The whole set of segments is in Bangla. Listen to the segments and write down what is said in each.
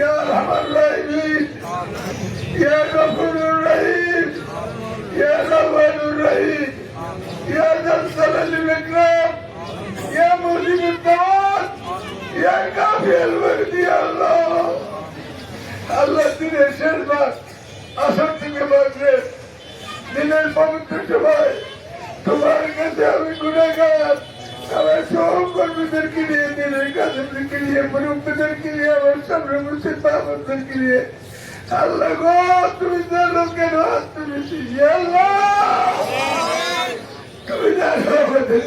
يا ارحم الراحمين يا غفور الرحيم يا غفور الرحيم يا ذا الصلاة والإكرام يا مجيب الدعوات يا كافي الورد يا الله আল্লাহ দিনের শেষবার আসর থেকে বাঁচবে দিনের পবিত্র সভায় তোমার কাছে আমি গুণাগার আমার সহকর্মীদেরকে নিয়ে দিনের কাছেদেরকে নিয়ে মুরব্বীদেরকে নিয়ে আমার সামনে মুসিদ বাবরদেরকে নিয়ে। আল্লাহ গো, তুমি জানো কেন? তুমি তুমি জানো আমাদের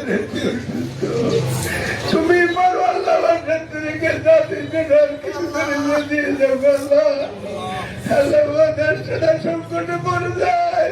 তুমি পারো আল্লাহ আমার নেতৃত্বকে জাতি কিছু করে দিয়ে যাও, আল্লাহ। আল্লাহ সংকটে পড়ে যায়।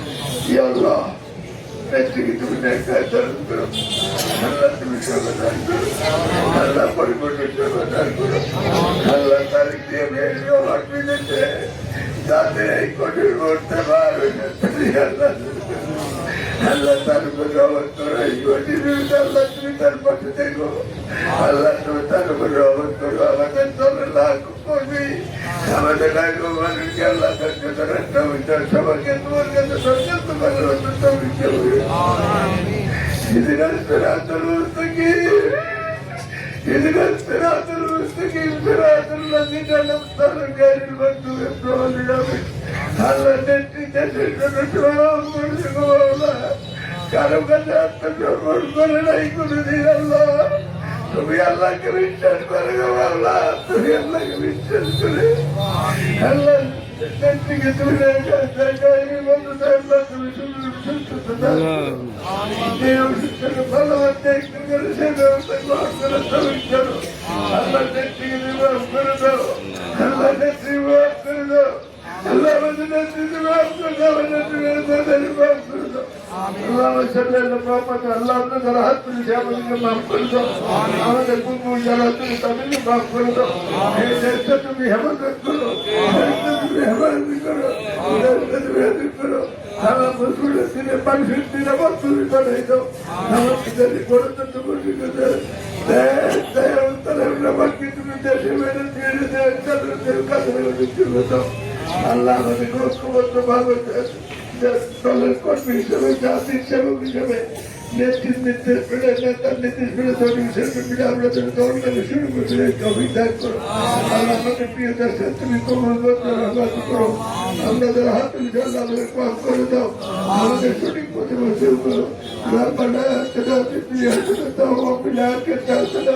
আল্লাহ ব্যক্তিকে তুমি ন্যায় দান করো আল্লাহ তুমি সেবা দান করো আল্লাহ পরিপূর্ণ সেবা দান এই কঠিন করতে পারবে না আল্লাহ তার উপর রহমত করো এই গতির বিরুদ্ধে আল্লাহ তুমি তার পাশে দেখো আল্লাহ তুমি তার উপর রহমত করো আমাদের চলে লাগো করবি আমাদের লাগো মানুষকে আল্লাহ তার কাছে রাখতে হবে তার সবাইকে তোমার কাছে সরকার তোমার অসুস্থ হইতে হবে সেদিন আসতে রাতের অবস্থা কি সেদিন আসতে রাতের অবস্থা কি রাতের নদীটা নাম তার গাড়ির বন্ধু প্রভাবিত হবে আল্লাহ নেত্রী দেশের জন্য সব কারও কাছে আত্মসমর্পণ করে নাই কোনোদিন আল্লাহ। তুমি আল্লাহকে বিশ্বাস করে গো আল্লাহ। তুমি আল্লাহকে বিশ্বাস করে আল্লাহ নেত্রীকে তুমি তুমি নেত্রীকে মাফ করে দাও আমাদের নেত্রীকে মাফ করে দাও আল্লাহ সাল্লাল্লাহু মোহাম্মদ আল্লাহ আপনাদের হাত তুলে আমাদেরকে মাফ করে দাও আমাদের পূর্ব যারা তুমি তাদেরকে মাফ করে দাও এই দেশটা তুমি হেফাজত করো দেশটা আল্লাহ আমাদের ঐক্যবদ্ধ ভাবে দলের কর্মী হিসেবে জাতির সেবক হিসেবে নেত্রীর নির্দেশ পেলে নেতার নির্দেশ পেলে ধর্মী হিসেবে আমরা যেন ধর্মটাকে শুরু করতে অভিযোগ দান করো। আর আমাদের প্রিয় দেশে তুমি কমল বদলাত আমরা যারা হাত আমাদের সঠিক পথে বসে করো রাব্বানা সেটা প্রিয় সেটা